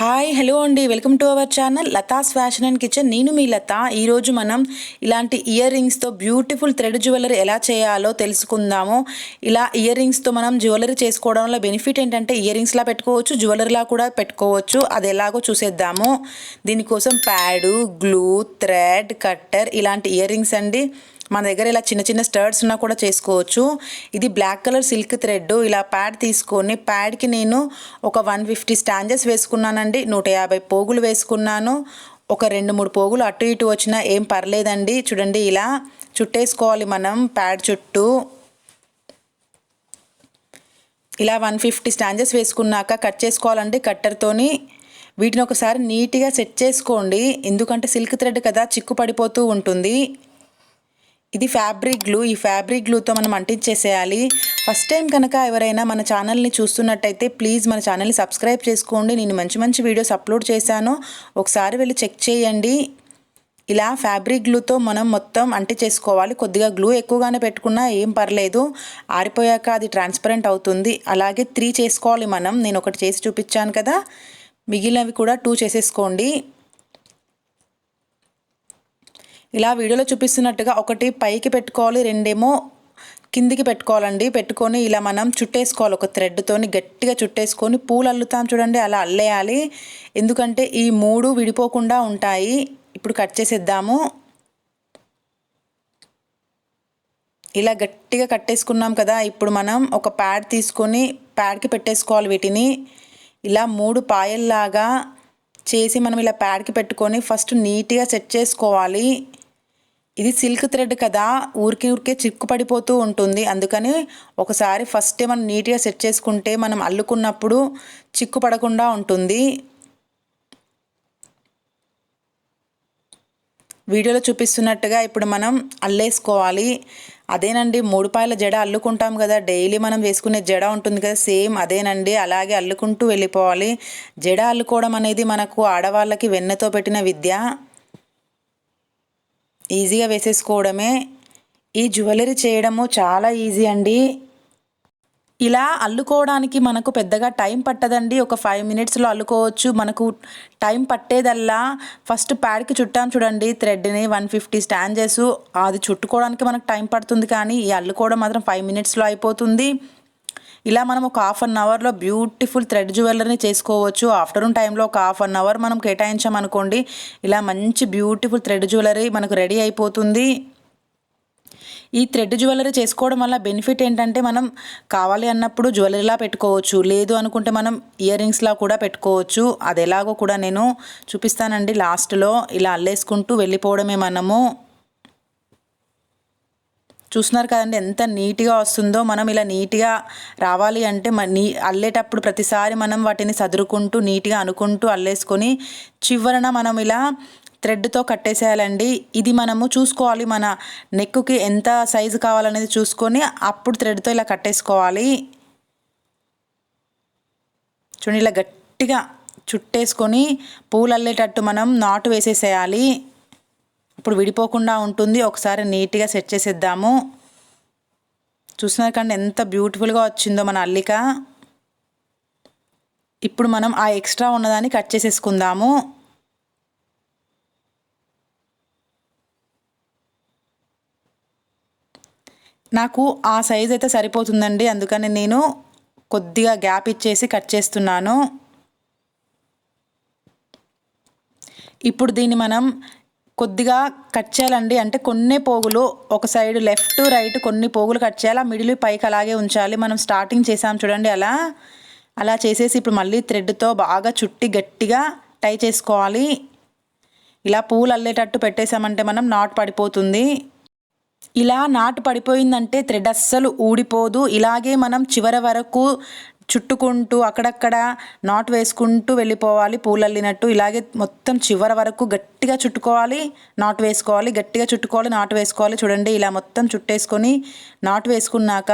Hi hello అండి. Welcome to our channel Latha's fashion and kitchen నేను మీ లత. ఈరోజు మనం ఇలాంటి ఇయర్ రింగ్స్తో బ్యూటిఫుల్ థ్రెడ్ జ్యువెలరీ ఎలా చేయాలో తెలుసుకుందాము. ఇలా ఇయర్ రింగ్స్తో మనం జ్యువెలరీ చేసుకోవడం వల్ల బెనిఫిట్ ఏంటంటే ఇయర్ రింగ్స్లా పెట్టుకోవచ్చు జ్యువెలరీలా కూడా పెట్టుకోవచ్చు. అది ఎలాగో చూసేద్దాము. దీనికోసం ప్యాడు గ్లూ థ్రెడ్ కట్టర్ ఇలాంటి ఇయర్ రింగ్స్ అండి. మన దగ్గర ఇలా చిన్న చిన్న స్టర్ట్స్ ఉన్నా కూడా చేసుకోవచ్చు. ఇది బ్లాక్ కలర్ సిల్క్ థ్రెడ్. ఇలా ప్యాడ్ తీసుకొని ప్యాడ్కి నేను ఒక వన్ ఫిఫ్టీ స్టాంజెస్ వేసుకున్నానండి. నూట యాభై పోగులు వేసుకున్నాను. ఒక రెండు మూడు పోగులు అటు ఇటు వచ్చినా ఏం పర్లేదండి. చూడండి ఇలా చుట్టేసుకోవాలి మనం ప్యాడ్ చుట్టూ. ఇలా వన్ ఫిఫ్టీ స్టాంజెస్ వేసుకున్నాక కట్ చేసుకోవాలండి కట్టర్తోని. వీటిని ఒకసారి నీట్గా సెట్ చేసుకోండి. ఎందుకంటే సిల్క్ థ్రెడ్ కదా చిక్కు పడిపోతూ ఉంటుంది. ఇది ఫ్యాబ్రిక్ గ్లూ. ఈ ఫ్యాబ్రిక్ గ్లూతో మనం అంటించేసేయాలి. ఫస్ట్ టైం కనుక ఎవరైనా మన ఛానల్ని చూస్తున్నట్టయితే ప్లీజ్ మన ఛానల్ని సబ్స్క్రైబ్ చేసుకోండి. నేను మంచి మంచి వీడియోస్ అప్లోడ్ చేశాను. ఒకసారి వెళ్ళి చెక్ చేయండి. ఇలా ఫ్యాబ్రిక్ గ్లూతో మనం మొత్తం అంటించేసుకోవాలి. కొద్దిగా గ్లూ ఎక్కువగానే పెట్టుకున్నా ఏం పర్లేదు. ఆరిపోయాక అది ట్రాన్స్పరెంట్ అవుతుంది. అలాగే త్రీ చేసుకోవాలి మనం. నేను ఒకటి చేసి చూపించాను కదా. మిగిలినవి కూడా టూ చేసేసుకోండి. ఇలా వీడియోలో చూపిస్తున్నట్టుగా ఒకటి పైకి పెట్టుకోవాలి రెండేమో కిందికి పెట్టుకోవాలండి. పెట్టుకొని ఇలా మనం చుట్టేసుకోవాలి ఒక థ్రెడ్తోని గట్టిగా చుట్టేసుకొని పూలు అల్లుతాం చూడండి అలా అల్లేయాలి. ఎందుకంటే ఈ మూడు విడిపోకుండా ఉంటాయి. ఇప్పుడు కట్ చేసేద్దాము. ఇలా గట్టిగా కట్టేసుకున్నాం కదా ఇప్పుడు మనం ఒక ప్యాడ్ తీసుకొని ప్యాడ్కి పెట్టేసుకోవాలి వీటిని. ఇలా మూడు పాయల్లాగా చేసి మనం ఇలా ప్యాడ్కి పెట్టుకొని ఫస్ట్ నీట్గా సెట్ చేసుకోవాలి. ఇది సిల్క్ థ్రెడ్ కదా ఊరికి ఊరికే చిక్కు పడిపోతూ ఉంటుంది. అందుకని ఒకసారి ఫస్ట్ మనం నీట్గా సెట్ చేసుకుంటే మనం అల్లుకున్నప్పుడు చిక్కు పడకుండా ఉంటుంది. వీడియోలో చూపిస్తున్నట్టుగా ఇప్పుడు మనం అల్లేసుకోవాలి. అదేనండి మూడు పాయల జడ అల్లుకుంటాం కదా డైలీ మనం వేసుకునే జడ ఉంటుంది కదా సేమ్ అదేనండి అలాగే అల్లుకుంటూ వెళ్ళిపోవాలి. జడ అల్లుకోవడం అనేది మనకు ఆడవాళ్ళకి వెన్నతో పెట్టిన విద్య. ఈజీగా వేసేసుకోవడమే. ఈ జ్యువెలరీ చేయడము చాలా ఈజీ అండి. ఇలా అల్లుకోవడానికి మనకు పెద్దగా టైం పట్టదండి. ఒక ఫైవ్ మినిట్స్లో అల్లుకోవచ్చు. మనకు టైం పట్టేదల్లా ఫస్ట్ ప్యాడ్కి చుట్టాం చూడండి. థ్రెడ్ని వన్ ఫిఫ్టీ స్టాండ్ చేసు అది చుట్టుకోవడానికి మనకు టైం పడుతుంది కానీ ఈ అల్లుకోవడం మాత్రం ఫైవ్ మినిట్స్లో అయిపోతుంది. ఇలా మనం ఒక హాఫ్ అన్ అవర్లో బ్యూటిఫుల్ థ్రెడ్ జ్యువెలరీని చేసుకోవచ్చు. ఆఫ్టర్నూన్ టైంలో ఒక హాఫ్ అన్ అవర్ మనం కేటాయించామనుకోండి ఇలా మంచి బ్యూటిఫుల్ థ్రెడ్ జ్యువెలరీ మనకు రెడీ అయిపోతుంది. ఈ థ్రెడ్ జ్యువెలరీ చేసుకోవడం వల్ల బెనిఫిట్ ఏంటంటే మనం కావాలి అన్నప్పుడు జ్యువెలరీలా పెట్టుకోవచ్చు. లేదు అనుకుంటే మనం ఇయర్ రింగ్స్లా కూడా పెట్టుకోవచ్చు. అది ఎలాగో కూడా నేను చూపిస్తానండి. లాస్ట్లో ఇలా అల్లేసుకుంటూ వెళ్ళిపోవడమే మనము. చూస్తున్నారు కదండి ఎంత నీట్గా వస్తుందో మనం ఇలా నీట్గా రావాలి అంటే నీ అల్లేటప్పుడు ప్రతిసారి మనం వాటిని సదురుకుంటూ నీట్గా అనుకుంటూ అల్లేసుకొని చివరన మనం ఇలా థ్రెడ్తో కట్టేసేయాలండి. ఇది మనము చూసుకోవాలి మన నెక్కుకి ఎంత సైజు కావాలనేది చూసుకొని అప్పుడు థ్రెడ్తో ఇలా కట్టేసుకోవాలి. చూడండి ఇలా గట్టిగా చుట్టేసుకొని పూలు అల్లేటట్టు మనం నాటు వేసేసేయాలి. ఇప్పుడు విడిపోకుండా ఉంటుంది. ఒకసారి నీట్గా సెట్ చేసేద్దాము. చూస్తున్నారు కండి ఎంత బ్యూటిఫుల్గా వచ్చిందో మన అల్లిక. ఇప్పుడు మనం ఆ ఎక్స్ట్రా ఉన్నదాన్ని కట్ చేసేసుకుందాము. నాకు ఆ సైజ్ అయితే సరిపోతుందండి అందుకని నేను కొద్దిగా గ్యాప్ ఇచ్చేసి కట్ చేస్తున్నాను. ఇప్పుడు దీన్ని మనం కొద్దిగా కట్ చేయాలండి. అంటే కొన్ని పోగులు ఒక సైడ్ లెఫ్ట్ రైట్ కొన్ని పోగులు కట్ చేయాలి. మిడిల్ పైకి అలాగే ఉంచాలి. మనం స్టార్టింగ్ చేసాం చూడండి అలా. అలా చేసేసి ఇప్పుడు మళ్ళీ థ్రెడ్తో బాగా చుట్టి గట్టిగా టై చేసుకోవాలి. ఇలా పూలు అల్లేటట్టు పెట్టేశామంటే మనం నాట్ పడిపోతుంది. ఇలా నాటు పడిపోయిందంటే థ్రెడ్ అస్సలు ఊడిపోదు. ఇలాగే మనం చివరి వరకు చుట్టుకుంటూ అక్కడక్కడ నాట్ వేసుకుంటూ వెళ్ళిపోవాలి పూలు అల్లినట్టు. ఇలాగే మొత్తం చివరి వరకు గట్టిగా చుట్టుకోవాలి నాట్ వేసుకోవాలి గట్టిగా చుట్టుకోవాలి నాటు వేసుకోవాలి. చూడండి ఇలా మొత్తం చుట్టేసుకొని నాట్ వేసుకున్నాక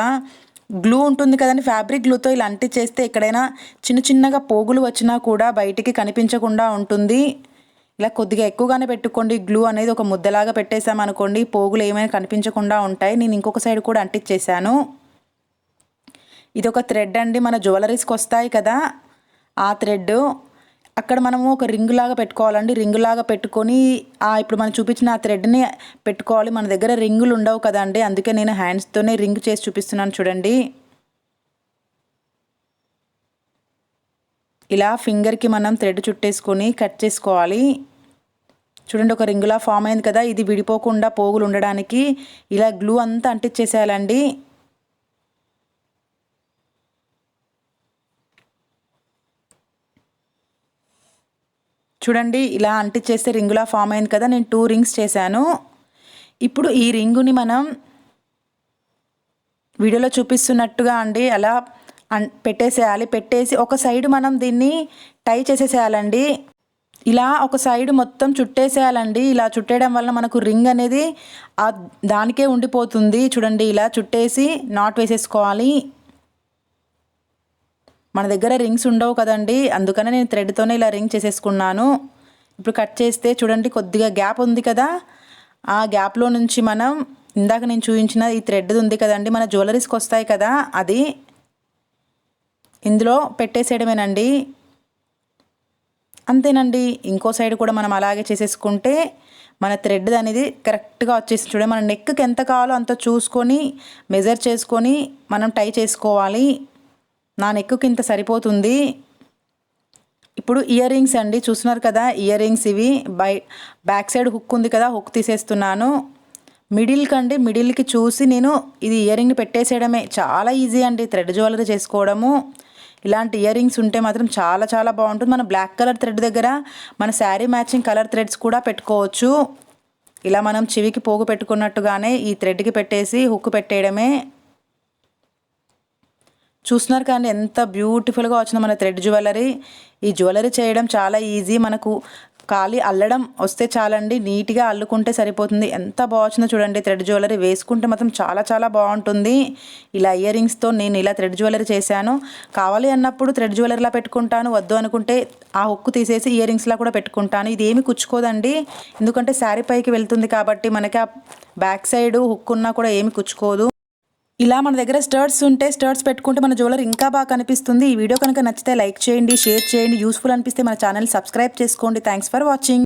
గ్లూ ఉంటుంది కదండి ఫ్యాబ్రిక్ గ్లూతో ఇలా అంటించేస్తే ఎక్కడైనా చిన్న చిన్నగా పోగులు వచ్చినా కూడా బయటికి కనిపించకుండా ఉంటుంది. ఇలా కొద్దిగా ఎక్కువగానే పెట్టుకోండి. గ్లూ అనేది ఒక ముద్దలాగా పెట్టేసామనుకోండి పోగులు ఏమైనా కనిపించకుండా ఉంటాయి. నేను ఇంకొక సైడ్ కూడా అంటించేసాను ఇది ఒక థ్రెడ్ అండి. మన జ్యువెలరీస్కి వస్తాయి కదా. ఆ థ్రెడ్ అక్కడ మనము ఒక రింగ్ లాగా పెట్టుకోవాలండి. రింగ్ లాగా పెట్టుకొని ఆ ఇప్పుడు మనం చూపించిన ఆ థ్రెడ్ని పెట్టుకోవాలి. మన దగ్గర రింగులు ఉండవు కదండి. అందుకే నేను హ్యాండ్స్తోనే రింగ్ చేసి చూపిస్తున్నాను చూడండి. ఇలా ఫింగర్కి మనం థ్రెడ్ చుట్టేసుకొని కట్ చేసుకోవాలి. చూడండి ఒక రింగులా ఫామ్ అయింది కదా. ఇది విడిపోకుండా పోగులు ఉండడానికి ఇలా గ్లూ అంతా అంటించేసేయాలండి. చూడండి ఇలా అంటించేస్తే రింగులా ఫామ్ అయింది కదా నేను టూ రింగ్స్ చేశాను. ఇప్పుడు ఈ రింగుని మనం వీడియోలో చూపిస్తున్నట్టుగా అండి అలా అన్ పెట్టేసేయాలి. పెట్టేసి ఒక సైడ్ మనం దీన్ని టై చేసేసేయాలండి. ఇలా ఒక సైడ్ మొత్తం చుట్టేసేయాలండి. ఇలా చుట్టేయడం వల్ల మనకు రింగ్ అనేది ఆ దానికే ఉండిపోతుంది. చూడండి ఇలా చుట్టేసి నాట్ వేసేసుకోవాలి. మన దగ్గర రింగ్స్ ఉండవు కదండి. అందుకనే నేను థ్రెడ్తోనే ఇలా రింగ్ చేసేసుకున్నాను. ఇప్పుడు కట్ చేస్తే చూడండి కొద్దిగా గ్యాప్ ఉంది కదా. ఆ గ్యాప్లో నుంచి మనం ఇందాక నేను చూపించిన ఈ థ్రెడ్ ఉంది కదండి. మన జ్యువెలరీస్కి వస్తాయి కదా అది ఇందులో పెట్టేసేయడమేనండి. అంతేనండి. ఇంకో సైడ్ కూడా మనం అలాగే చేసేసుకుంటే మన థ్రెడ్ అనేది కరెక్ట్గా వచ్చేసి చూడండి మన నెక్కి ఎంత కావాలో అంత చూసుకొని మెజర్ చేసుకొని మనం టై చేసుకోవాలి. నా నెక్కుకి ఇంత సరిపోతుంది. ఇప్పుడు ఇయర్ రింగ్స్ అండి చూస్తున్నారు కదా ఇయర్ రింగ్స్ ఇవి. బై బ్యాక్ సైడ్ హుక్ ఉంది కదా హుక్ తీసేస్తున్నాను. మిడిల్ కండి మిడిల్కి చూసి నేను ఇది ఇయర్ రింగ్ పెట్టేసేయడమే. చాలా ఈజీ అండి థ్రెడ్ జ్యువెలరీ చేసుకోవడము. ఇలాంటి ఇయర్ రింగ్స్ ఉంటే మాత్రం చాలా చాలా బాగుంటుంది. మన బ్లాక్ కలర్ థ్రెడ్ దగ్గర మన శారీ మ్యాచింగ్ కలర్ థ్రెడ్స్ కూడా పెట్టుకోవచ్చు. ఇలా మనం చెవికి పోగు పెట్టుకున్నట్టుగానే ఈ థ్రెడ్కి పెట్టేసి హుక్ పెట్టేయడమే. చూస్తున్నారు కానీ ఎంత బ్యూటిఫుల్గా వచ్చిందో మన థ్రెడ్ జ్యువెలరీ ఈ జ్యువెలరీ చేయడం చాలా ఈజీ మనకు ఖాళీ అల్లడం వస్తే చాలండి నీట్గా అల్లుకుంటే సరిపోతుంది. ఎంత బాగుందో చూడండి థ్రెడ్ జ్యువెలరీ వేసుకుంటే మాత్రం చాలా చాలా బాగుంటుంది. ఇలా ఇయర్ రింగ్స్తో నేను ఇలా థ్రెడ్ జ్యువెలరీ చేశాను. కావాలి అన్నప్పుడు థ్రెడ్ జ్యువెలరీలా పెట్టుకుంటాను వద్దు అనుకుంటే ఆ హుక్కు తీసేసి ఇయర్ రింగ్స్లా కూడా పెట్టుకుంటాను. ఇది ఏమి కుచ్చుకోదండి. ఎందుకంటే శారీ పైకి వెళ్తుంది కాబట్టి మనకి ఆ బ్యాక్ సైడ్ హుక్ ఉన్నా కూడా ఏమి కుచ్చుకోదు. ఇలా మన దగ్గర స్టర్ట్స్ ఉంటే స్టర్ట్స్ పెట్టుకుంటే మన జ్యువెలరీ ఇంకా బాగా కనిపిస్తుంది. ఈ వీడియో కనుక నచ్చితే లైక్ చేయండి షేర్ చేయండి. యూస్ఫుల్ అనిపిస్తే మన ఛానల్ సబ్స్క్రైబ్ చేసుకోండి. Thanks for watching.